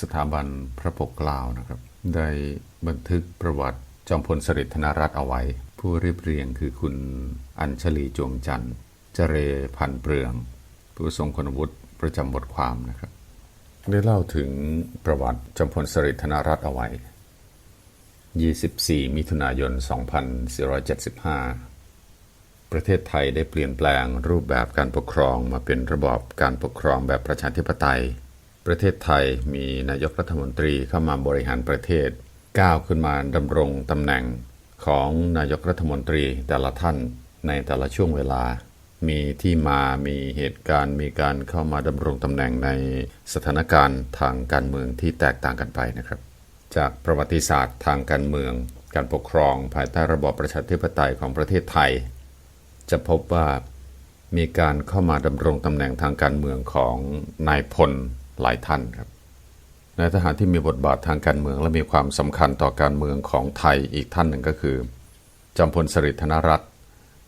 สถาบันพระปกเกล้านะครับ ได้บันทึกประวัติจอมพลสฤษดิ์ธนรัตน์เอาไว้ ผู้เรียบเรียงคือคุณอัญชลีจวงจันทร์เจเรพันเปลือง ผู้ทรงคุณวุฒิประจำบทความนะครับ ได้เล่าถึงประวัติจอมพลสฤษดิ์ธนรัตน์เอาไว้ 24 มิถุนายน 2475ประเทศไทยได้เปลี่ยนแปลงรูปแบบการปกครองมาเป็นระบอบการปกครองแบบประชาธิปไตย ประเทศไทยมีนายกรัฐมนตรีเข้ามาบริหารประเทศก้าวขึ้นมาดำรงตำแหน่งของนายกรัฐมนตรีแต่ละท่านในแต่ละช่วงเวลา มีที่มามีเหตุการณ์ มีการเข้ามาดำรงตำแหน่งในสถานการณ์ทางการเมืองที่แตกต่างกันไปนะครับ จากประวัติศาสตร์ทางการเมือง การปกครองภายใต้ระบอบประชาธิปไตยของประเทศไทย จะพบว่ามีการเข้ามาดำรงตำแหน่งทางการเมืองของนายพล หลายท่านครับนายทหารที่มีบทบาททางการเมืองและมีความสำคัญต่อการเมืองของไทยอีกท่านหนึ่งก็คือจอมพลสฤษดิ์ธนรัตน์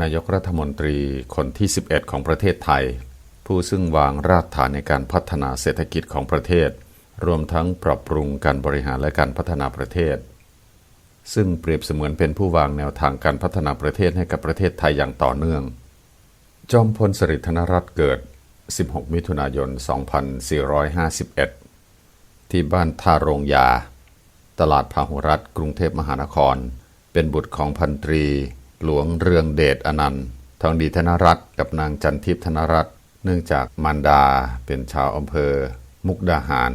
นายกรัฐมนตรีคนที่ 11 ของประเทศไทย ผู้ซึ่งวางรากฐานในการพัฒนาเศรษฐกิจของประเทศ รวมทั้งปรับปรุงการบริหารและการพัฒนาประเทศ ซึ่งเปรียบเสมือนเป็นผู้วางแนวทางการพัฒนาประเทศให้กับประเทศไทยอย่างต่อเนื่อง จอมพลสฤษดิ์ธนรัตน์เกิด 16 มิถุนายน 2451 ที่บ้านท่าโรงยา ตลาดพาหุรัตน์กรุงเทพมหานคร เป็นบุตรของพันตรี หลวงเรืองเดชอนันต์ ทองดีธนรัตน์กับนางจันทิพย์ธนรัตน์เนื่องจากมารดาเป็นชาวอำเภอ มุกดาหาร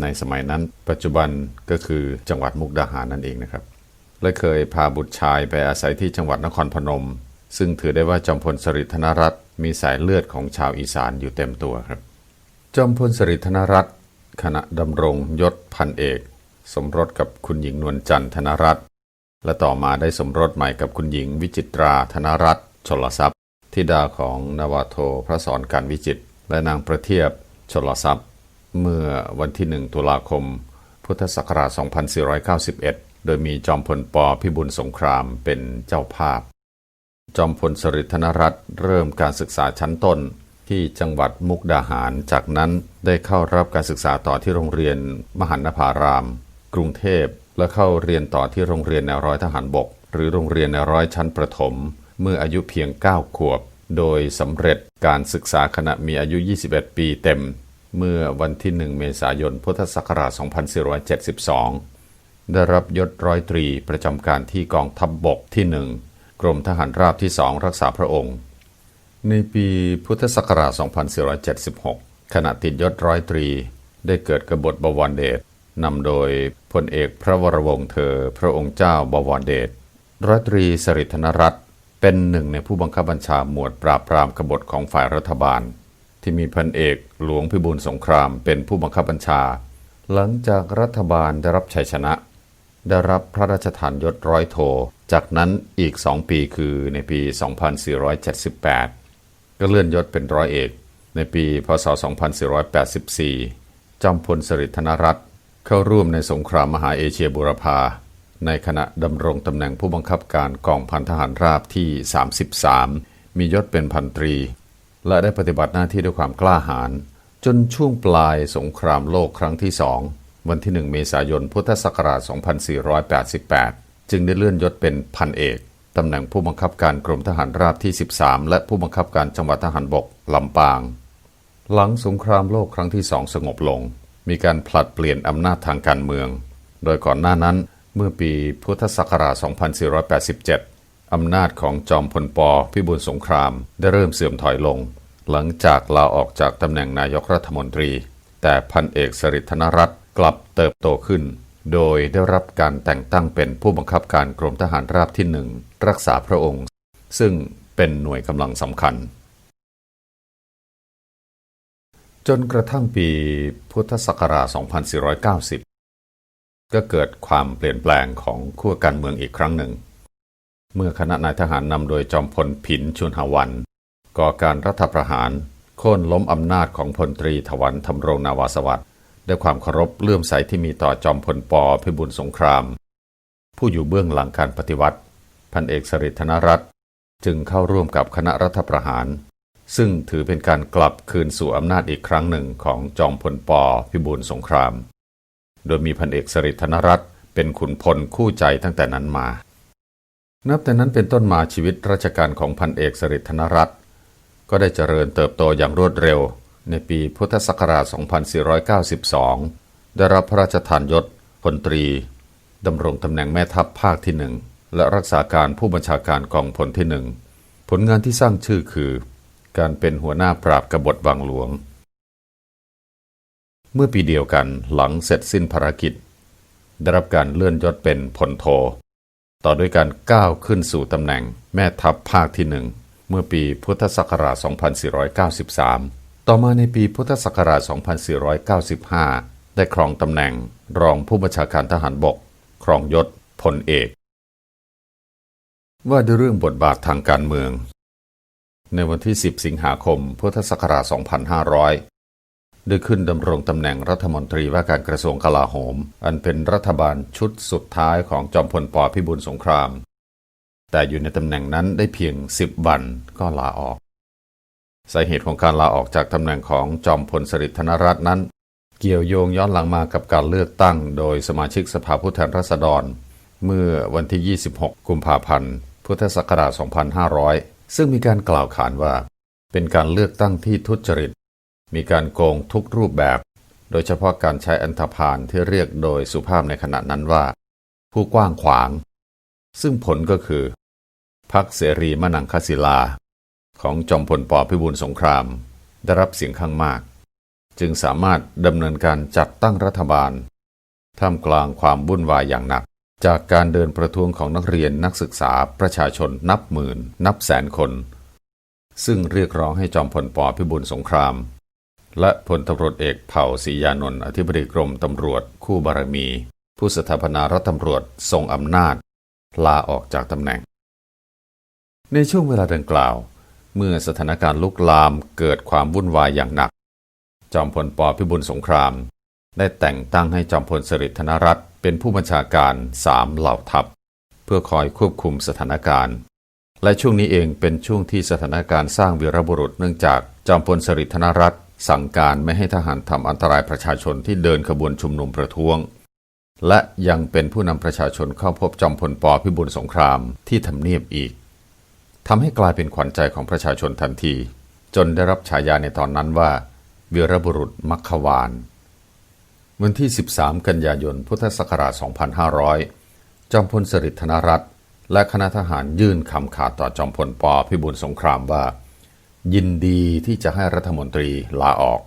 ในสมัยนั้นปัจจุบันก็คือจังหวัดมุกดาหารนั่นเองนะครับ และเคยพาบุตรชายไปอาศัยที่จังหวัดนครพนม ซึ่งถือได้ว่าจอมพลสฤษดิ์ธนรัตน์มีสายเลือดของชาวอีสานอยู่เต็มตัวครับ จอมพลสฤษดิ์ธนรัตน์ขณะดำรงยศพันเอก สมรสกับคุณหญิงนวลจันทร์ธนรัตน์และต่อมาได้สมรสใหม่กับคุณหญิงวิจิตราธนรัตน์ชลทรัพย์ธิดาของนาวาโทพระสอนการวิจิต และนางประเทียบชลทรัพย์ เมื่อวันที่1ตุลาคม พุทธศักราช 2491 โดยมีจอมพลปพิบูลสงครามเป็นเจ้าภาพ จอมพลสฤษดิ์ธนรัตน์เริ่มการศึกษาชั้นต้น ที่จังหวัดมุกดาหาร จากนั้นได้เข้ารับการศึกษาต่อที่โรงเรียนมหันนภาราม กรุงเทพ และเข้าเรียนต่อที่โรงเรียนแนวร้อยทหารบก หรือโรงเรียนแนวร้อยชั้นประถม เมื่ออายุเพียง 9 ขวบ โดยสำเร็จการศึกษาขณะมีอายุ 21 ปีเต็ม เมื่อวันที่ 1 เมษายน พุทธศักราช 2472 ได้รับยศร้อยตรีประจำการที่กองทัพบบกที่ 1 กรมทหารราบที่2รักษาพระองค์ ในปีพุทธศักราช 2476 ขณะติดยศร้อยตรี ได้เกิดกบฏบวรเดชนำโดยพลเอกพระวรวงศ์เธอ พระองค์เจ้าบวรเดชร้อยตรีสริธนรัตน์เป็นหนึ่งในผู้บังคับบัญชาหมวดปราบปรามกบฏของฝ่ายรัฐบาล ที่มีพันเอกหลวงพิบูลสงครามเป็นผู้บังคับบัญชา หลังจากรัฐบาลได้รับชัยชนะ ได้รับพระราชทานยศร้อยโท จากนั้นอีกสองปีคือในปี 2478 ก็เลื่อนยศเป็นร้อยเอก ในปีพศ 2484 จอมพลสฤษดิ์ธนรัตน์เข้าร่วมในสงครามมหาเอเชียบูรพา ในขณะดำรงตำแหน่งผู้บังคับการกองพันทหารราบที่ 33 มียศเป็นพันตรี และได้ปฏิบัติหน้าที่ด้วยความกล้าหาญจนช่วงปลายสงครามโลกครั้งที่สอง วันที่ 1 เมษายน พุทธศักราช 2488 จึงได้เลื่อนยศเป็นพันเอก ตำแหน่งผู้บังคับการกรมทหารราบที่ 13 และผู้บังคับการจังหวัดทหารบกลำปาง หลังสงครามโลกครั้งที่สองสงบลง มีการผลัดเปลี่ยนอำนาจทางการเมือง โดยก่อนหน้านั้นเมื่อปีพุทธศักราช 2487 อำนาจของจอมพลปพิบูลสงครามได้เริ่มเสื่อมถอยลง หลังจากลาออกจากตำแหน่งนายกรัฐมนตรี แต่พันเอกสฤษดิ์ธนรัตน์ กลับเติบโตขึ้น โดยได้รับการแต่งตั้งเป็นผู้บังคับการกรมทหารราบที่หนึ่งรักษาพระองค์ ซึ่งเป็นหน่วยกำลังสำคัญ จนกระทั่งปีพุทธศักราช 2490 ก็เกิดความเปลี่ยนแปลงของขั้วการเมืองอีกครั้งหนึ่ง เมื่อคณะนายทหารนำโดยจอมพลผินชุนหวันก่อการรัฐประหารโค่นล้มอำนาจของพลตรีถวันธรรมรงนาวาสวัสดิ์ ด้วยความเคารพเลื่อมใสที่มีต่อจอมพลปพิบูลสงคราม ผู้อยู่เบื้องหลังการปฏิวัติ พันเอกสฤษดิ์ธนรัตน์จึงเข้าร่วมกับคณะรัฐประหาร ซึ่งถือเป็นการกลับคืนสู่อำนาจอีกครั้งหนึ่งของจอมพลปพิบูลสงคราม โดยมีพันเอกสฤษดิ์ธนรัตน์เป็นขุนพลคู่ใจตั้งแต่นั้นมา นับแต่นั้นเป็นต้นมาชีวิตราชการของพันเอกสฤษดิ์ธนรัตน์ก็ได้เจริญเติบโตอย่างรวดเร็ว ในปีพุทธศักราช 2492 ได้รับพระราชทานยศพลตรีดำรงตำแหน่งแม่ทัพภาคที่หนึ่งและรักษาการผู้บัญชาการกองพลที่หนึ่งผลงานที่สร้างชื่อคือ การเป็นหัวหน้าปราบกบฏวังหลวง เมื่อปีเดียวกันหลังเสร็จสิ้นภารกิจ ได้รับการเลื่อนยศเป็นพลโท ต่อด้วยการก้าวขึ้นสู่ตำแหน่งแม่ทัพภาคที่หนึ่งเมื่อปีพุทธศักราช 2493 ต่อมาในปีพุทธศักราช 2495 ได้ครองตำแหน่งรองผู้บัญชาการทหารบก ครองยศพลเอก ว่าด้วยเรื่องบทบาททางการเมือง ในวันที่ 10 สิงหาคม พุทธศักราช 2500 ได้ขึ้นดำรงตำแหน่งรัฐมนตรีว่าการกระทรวงกลาโหม อันเป็นรัฐบาลชุดสุดท้ายของจอมพลปพิบูลสงคราม แต่อยู่ในตำแหน่งนั้นได้เพียง 10 วันก็ลาออก สาเหตุของการลาออกจากตำแหน่งของจอมพลสฤษดิ์ธนรัตน์นั้น เกี่ยวโยงย้อนหลังมากับการเลือกตั้ง โดยสมาชิกสภาผู้แทนราษฎร เมื่อวันที่ 26 กุมภาพันธ์ พุทธศักราช 2500 ซึ่งมีการกล่าวขานว่า เป็นการเลือกตั้งที่ทุจริต มีการโกงทุกรูปแบบ โดยเฉพาะการใช้อันธพาลที่เรียกโดยสุภาพในขณะนั้นว่า ผู้กว้างขวาง ซึ่งผลก็คือพักเสรีมนังคศิลา ของจอมพลปพิบูลสงคราม ได้รับเสียงข้างมาก จึงสามารถดำเนินการจัดตั้งรัฐบาล ท่ามกลางความวุ่นวายอย่างหนัก จากการเดินประท้วงของนักเรียนนักศึกษาประชาชนนับหมื่น นับแสนคน ซึ่งเรียกร้องให้จอมพลปพิบูลสงคราม และพลตำรวจเอกเผ่าศรียานนท์อธิบดีกรมตำรวจคู่บารมี ผู้สถาปนารัฐตำรวจทรงอำนาจลาออกจากตำแหน่ง ในช่วงเวลาดังกล่าว เมื่อสถานการณ์ลุกลามเกิดความวุ่นวายอย่างหนัก จอมพลปพิบูลสงคราม ได้แต่งตั้งให้จอมพลสฤษดิ์ธนรัตน์เป็นผู้บัญชาการสามเหล่าทัพ เพื่อคอยควบคุมสถานการณ์ และช่วงนี้เองเป็นช่วงที่สถานการณ์สร้างวีรบุรุษเนื่องจากจอมพลสฤษดิ์ธนรัตน์สั่งการไม่ให้ทหารทำอันตรายประชาชนที่เดินขบวนชุมนุมประท้วง และยังเป็นผู้นำประชาชนเข้าพบจอมพลปพิบูลสงครามที่ทำเนียบอีก ทำให้กลายเป็นขวัญใจของประชาชนทันที จนได้รับฉายาในตอนนั้นว่าวีรบุรุษมัคควาน วันที่ 13 กันยายน พุทธศักราช 2500 จอมพลสฤษดิ์ธนรัตน์และคณะทหารยื่นคำขาดต่อจอมพลปพิบูลสงครามว่า ยินดีที่จะให้รัฐมนตรีลาออก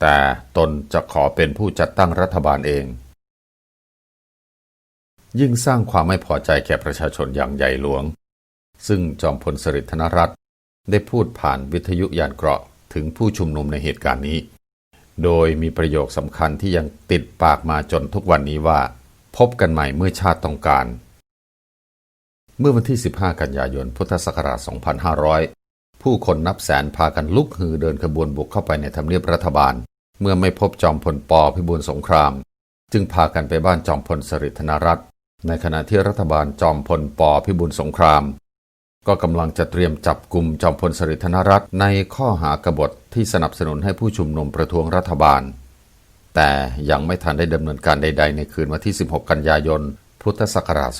แต่ตนจะขอเป็นผู้จัดตั้งรัฐบาลเอง ยิ่งสร้างความไม่พอใจแก่ประชาชนอย่างใหญ่หลวง ซึ่งจอมพลสฤษดิ์ธนรัตน์ได้พูดผ่านวิทยุยานเกราะถึงผู้ชุมนุมในเหตุการณ์นี้ โดยมีประโยคสำคัญที่ยังติดปากมาจนทุกวันนี้ว่า พบกันใหม่เมื่อชาติต้องการ เมื่อวันที่ 15 กันยายน พุทธศักราช 2500 ผู้คนนับแสนพากันลุกฮือเดินขบวนบุกเข้าไปในทำเนียบรัฐบาล เมื่อไม่พบจอมพลปพิบูลสงคราม จึงพากันไปบ้านจอมพลสฤษดิ์ธนรัตน์ในขณะที่รัฐบาลจอมพลปพิบูลสงคราม ก็กำลังจะเตรียมจับกลุ่มจอมพลสฤษดิ์ธนรัตน์ในข้อหากบฏที่สนับสนุนให้ผู้ชุมนุมประท้วงรัฐบาล แต่ยังไม่ทันได้ดำเนินการใด ๆ ในคืนวันที่ 16 กันยายน พุทธศักราช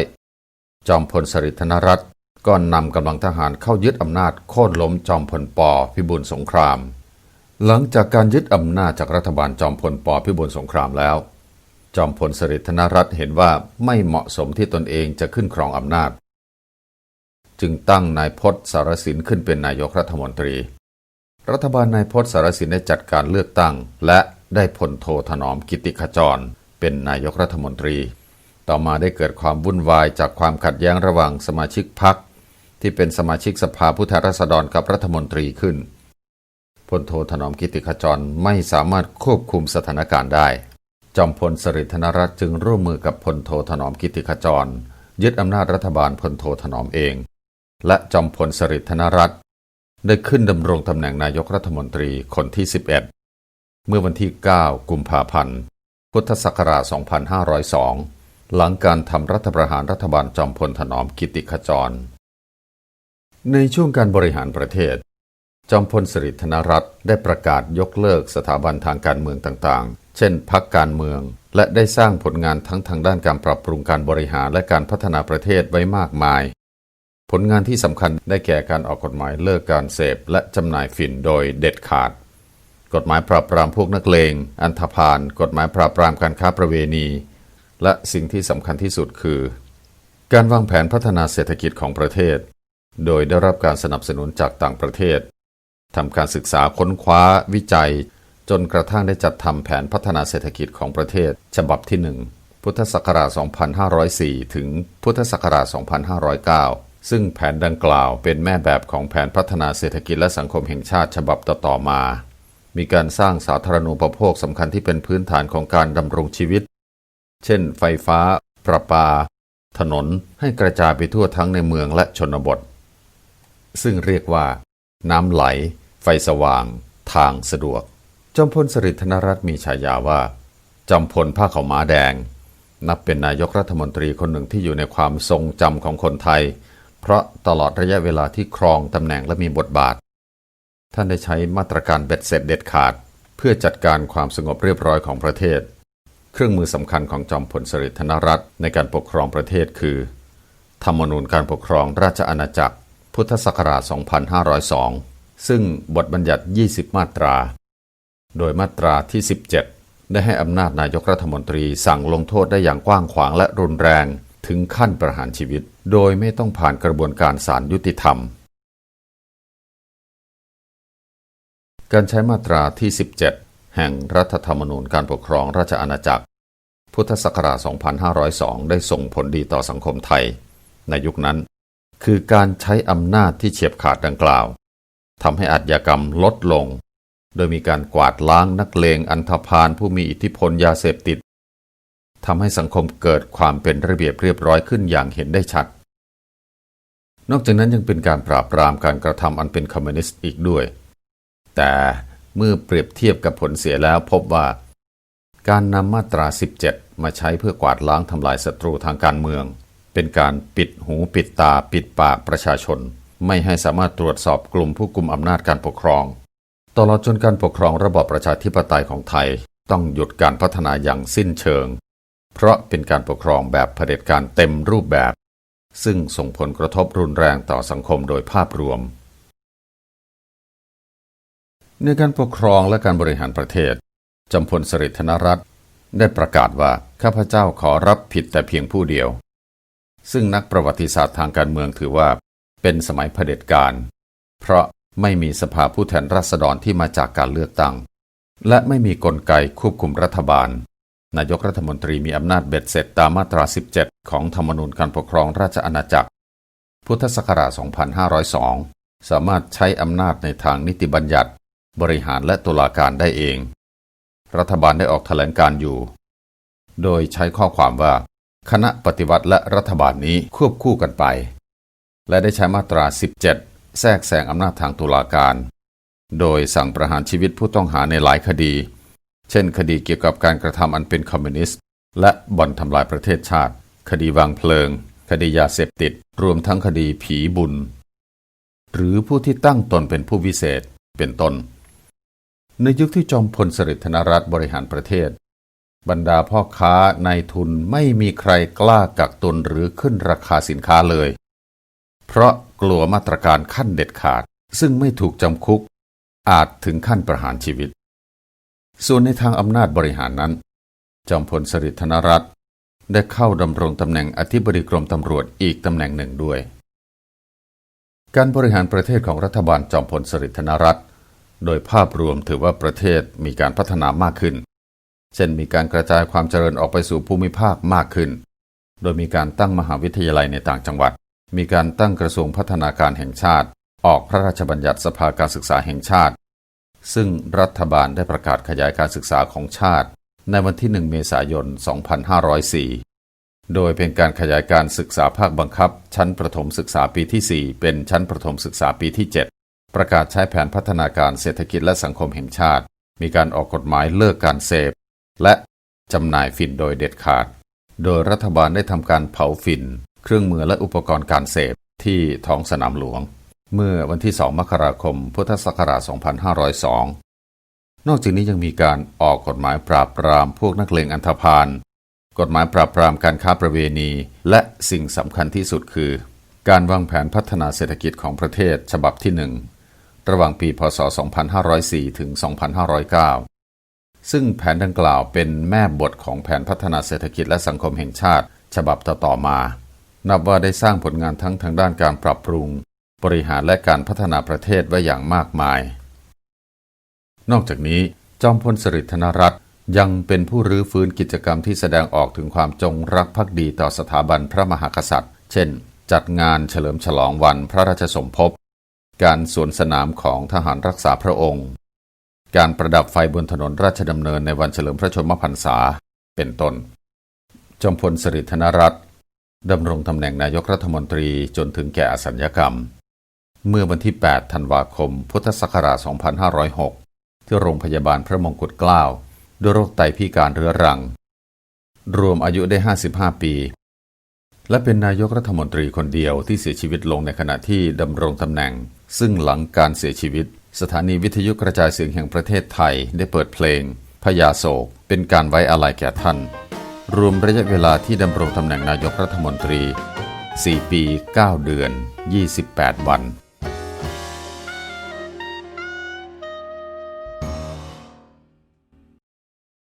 2500 จอมพลสฤษดิ์ธนรัตน์ก็นำกำลังทหารเข้ายึดอำนาจโค่นล้มจอมพลปพิบูลสงคราม หลังจากการยึดอำนาจจากรัฐบาลจอมพลปพิบูลสงครามแล้ว จอมพลสฤษดิ์ธนรัตน์เห็นว่าไม่เหมาะสมที่ตนเองจะขึ้นครองอำนาจ จึงตั้งนายพศสารสินขึ้นเป็นนายกรัฐมนตรี รัฐบาลนายพศสารสินได้จัดการเลือกตั้ง และได้พลโทถนอมกิติขจร เป็นนายกรัฐมนตรี ต่อมาได้เกิดความวุ่นวายจากความขัดแย้งระหว่างสมาชิกพรรคที่เป็นสมาชิกสภาผู้แทนราษฎรกับรัฐมนตรีขึ้นพลโทถนอมกิติขจรไม่สามารถควบคุมสถานการณ์ได้ จอมพลสฤษดิ์ธนรัตน์จึงร่วมมือกับพลโทถนอมกิติขจร ยึดอำนาจรัฐบาลพลโทถนอมเอง และจอมพลสฤษดิ์ธนรัตน์ได้ขึ้นดำรงตำแหน่งนายกรัฐมนตรีคนที่ 11 เมื่อวันที่ 9 กุมภาพันธ์ พุทธศักราช 2502 หลังการทำรัฐประหารรัฐบาลจอมพลถนอมกิติขจร ในช่วงการบริหารประเทศ จอมพลสฤษดิ์ธนรัตน์ได้ประกาศยกเลิกสถาบันทางการเมืองต่างๆ เช่นพักการเมืองและได้สร้างผลงานทั้งทางด้านการปรับปรุงการบริหารและการพัฒนาประเทศไว้มากมาย ผลงานที่สำคัญได้แก่การออกกฎหมายเลิกการเสพและจำหน่ายฝิ่นโดยเด็ดขาด กฎหมายปราบปรามพวกนักเลง อันธพาล กฎหมายปราบปรามการค้าประเวณี และสิ่งที่สำคัญที่สุดคือ การวางแผนพัฒนาเศรษฐกิจของประเทศ โดยได้รับการสนับสนุนจากต่างประเทศทำการศึกษาค้นคว้า วิจัย จนกระทั่งได้จัดทำแผนพัฒนาเศรษฐกิจของประเทศ ฉบับที่ 1 พุทธศักราช 2504 ถึงพุทธศักราช 2509 ซึ่งแผนดังกล่าวเป็นแม่แบบของแผนพัฒนาเศรษฐกิจและสังคมแห่งชาติฉบับต่อๆมา มีการสร้างสาธารณูปโภคสำคัญที่เป็นพื้นฐานของการดำรงชีวิต เช่น ไฟฟ้า ประปา ถนน ให้กระจายไปทั่วทั้งในเมืองและชนบท ซึ่งเรียกว่า น้ำไหล ไฟสว่าง ทางสะดวก จอมพลสฤษดิ์ธนรัตน์มีฉายาว่าจอมพลผ้าขาวม้าแดง นับเป็นนายกรัฐมนตรีคนหนึ่งที่อยู่ในความทรงจำของคนไทย เพราะตลอดระยะเวลาที่ครองตำแหน่งและมีบทบาท ท่านได้ใช้มาตรการเบ็ดเสร็จเด็ดขาด เพื่อจัดการความสงบเรียบร้อยของประเทศ เครื่องมือสำคัญของจอมพลสฤษดิ์ธนรัตน์ในการปกครองประเทศคือ ธรรมนูญการปกครองราชอาณาจักร พุทธศักราช 2502 ซึ่งบทบัญญัติ 20 มาตรา โดยมาตราที่ 17 ได้ให้อำนาจนายกรัฐมนตรีสั่งลงโทษได้อย่างกว้างขวางและรุนแรง ถึงขั้นประหารชีวิต โดยไม่ต้องผ่านกระบวนการศาลยุติธรรม การใช้มาตราที่ 17 แห่งรัฐธรรมนูญการปกครองราชอาณาจักร พุทธศักราช 2502 ได้ส่งผลดีต่อสังคมไทย ในยุคนั้น คือการใช้อำนาจที่เฉียบขาดดังกล่าวทำให้อาชญากรรมลดลง โดยมีการกวาดล้างนักเลงอันธพาลผู้มีอิทธิพลยาเสพติด ทำให้สังคมเกิดความเป็นระเบียบเรียบร้อยขึ้นอย่างเห็นได้ชัด นอกจากนั้นยังเป็นการปราบปรามการกระทำอันเป็นคอมมิวนิสต์อีกด้วย แต่เมื่อเปรียบเทียบกับผลเสียแล้วพบว่า การนำมาตรา 17 มาใช้เพื่อกวาดล้างทำลายศัตรูทางการเมือง เป็นการปิดหูปิดตาปิดปากประชาชน ไม่ให้สามารถตรวจสอบกลุ่มผู้กุมอำนาจการปกครอง ตลอดจนการปกครองระบอบประชาธิปไตยของไทยต้องหยุดการพัฒนาอย่างสิ้นเชิง เพราะเป็นการปกครองแบบเผด็จการเต็มรูปแบบ ซึ่งส่งผลกระทบรุนแรงต่อสังคมโดยภาพรวม ในการปกครองและการบริหารประเทศ จำพลสฤษดิ์ธนรัตน์ได้ประกาศว่า ข้าพเจ้าขอรับผิดแต่เพียงผู้เดียว ซึ่งนักประวัติศาสตร์ทางการเมืองถือว่า เป็นสมัยเผด็จการ เพราะไม่มีสภาผู้แทนราษฎรที่มาจากการเลือกตั้ง และไม่มีกลไกควบคุมรัฐบาล นายกรัฐมนตรีมีอำนาจเบ็ดเสร็จตามมาตรา 17 ของธรรมนูญการปกครองราชอาณาจักร พุทธศักราช 2502 สามารถใช้อำนาจในทางนิติบัญญัติ บริหารและตุลาการได้เอง รัฐบาลได้ออกแถลงการอยู่ โดยใช้ข้อความว่า คณะปฏิวัติและรัฐบาลนี้ควบคู่กันไป และได้ใช้มาตรา 17 แทรกแซงอำนาจทางตุลาการ โดยสั่งประหารชีวิตผู้ต้องหาในหลายคดี เช่น คดีเกี่ยวกับการกระทำอันเป็นคอมมิวนิสต์ และบ่อนทำลายประเทศชาติ คดีวางเพลิง คดียาเสพติด รวมทั้งคดีผีบุญ หรือผู้ที่ตั้งตนเป็นผู้วิเศษ เป็นต้น ในยุคที่จอมพลสฤษดิ์ธนรัตน์บริหารประเทศ บรรดาพ่อค้าในายทุนไม่มีใครกล้ากักตุนหรือขึ้นราคาสินค้าเลย เพราะกลัวมาตรการขั้นเด็ดขาด ซึ่งไม่ถูกจำคุก อาจถึงขั้นประหารชีวิต ส่วนในทางอำนาจบริหารนั้น จอมพลสฤษดิ์ธนรัตน์ได้เข้าดำรงตำแหน่งอธิบดีกรมตำรวจอีกตำแหน่งหนึ่งด้วย การบริหารประเทศของรัฐบาลจอมพลสฤษดิ์ธนรัตน์โดยภาพรวมถือว่าประเทศมีการพัฒนามากขึ้น เช่นมีการกระจายความเจริญออกไปสู่ภูมิภาคมากขึ้น โดยมีการตั้งมหาวิทยาลัยในต่างจังหวัด มีการตั้งกระทรวงพัฒนาการแห่งชาติ ออกพระราชบัญญัติสภาการศึกษาแห่งชาติ ซึ่งรัฐบาลได้ประกาศขยายการศึกษาของชาติ ในวันที่ 1 เมษายน 2504 โดยเป็นการขยายการศึกษาภาคบังคับ ชั้นประถมศึกษาปีที่ 4 เป็นชั้นประถมศึกษาปีที่ 7 ประกาศใช้แผนพัฒนาการเศรษฐกิจและสังคมแห่งชาติ มีการออกกฎหมายเลิกการเสพ และจำหน่ายฝิ่นโดยเด็ดขาด โดยรัฐบาลได้ทำการเผาฝิ่น เครื่องมือและอุปกรณ์การเสพที่ท้องสนามหลวง เมื่อวันที่ 2 มกราคม พุทธศักราช 2502 นอกจากนี้ยังมีการออกกฎหมายปราบปรามพวกนักเลงอันธพาล กฎหมายปราบปรามการค้าประเวณี และสิ่งสำคัญที่สุดคือ การวางแผนพัฒนาเศรษฐกิจของประเทศฉบับที่หนึ่งระหว่างปี พศ 2504 ถึง 2509 ซึ่งแผนดังกล่าวเป็นแม่บทของแผนพัฒนาเศรษฐกิจและสังคมแห่งชาติ ฉบับต่อๆมา นับว่าได้สร้างผลงานทั้งทางด้านการปรับปรุง บริหารและการพัฒนาประเทศไว้อย่างมากมาย นอกจากนี้จอมพลสฤษดิ์ธนรัตน์ยังเป็นผู้รื้อฟื้นกิจกรรมที่แสดงออกถึงความจงรักภักดีต่อสถาบันพระมหากษัตริย์ เช่น จัดงานเฉลิมฉลองวันพระราชสมภพ การสวนสนามของทหารรักษาพระองค์ การประดับไฟบนถนนราชดำเนินในวันเฉลิมพระชนมพรรษา เป็นต้น จอมพลสฤษดิ์ธนรัตน์ดำรงตำแหน่งนายกรัฐมนตรีจนถึงแก่อสัญญกรรม เมื่อวันที่ 8 ธันวาคม พุทธศักราช 2506 ที่โรงพยาบาลพระมงกุฎเกล้าด้วยโรคไตพิการเรื้อรัง รวมอายุได้ 55 ปี และเป็นนายกรัฐมนตรีคนเดียวที่เสียชีวิตลงในขณะที่ดำรงตำแหน่ง ซึ่งหลังการเสียชีวิต สถานีวิทยุกระจายเสียงแห่งประเทศไทยได้เปิดเพลงพญาโศก เป็นการไว้อาลัยแก่ท่าน รวมระยะเวลาที่ดำรงตำแหน่งนายกรัฐมนตรี 4 ปี 9 เดือน 28 วัน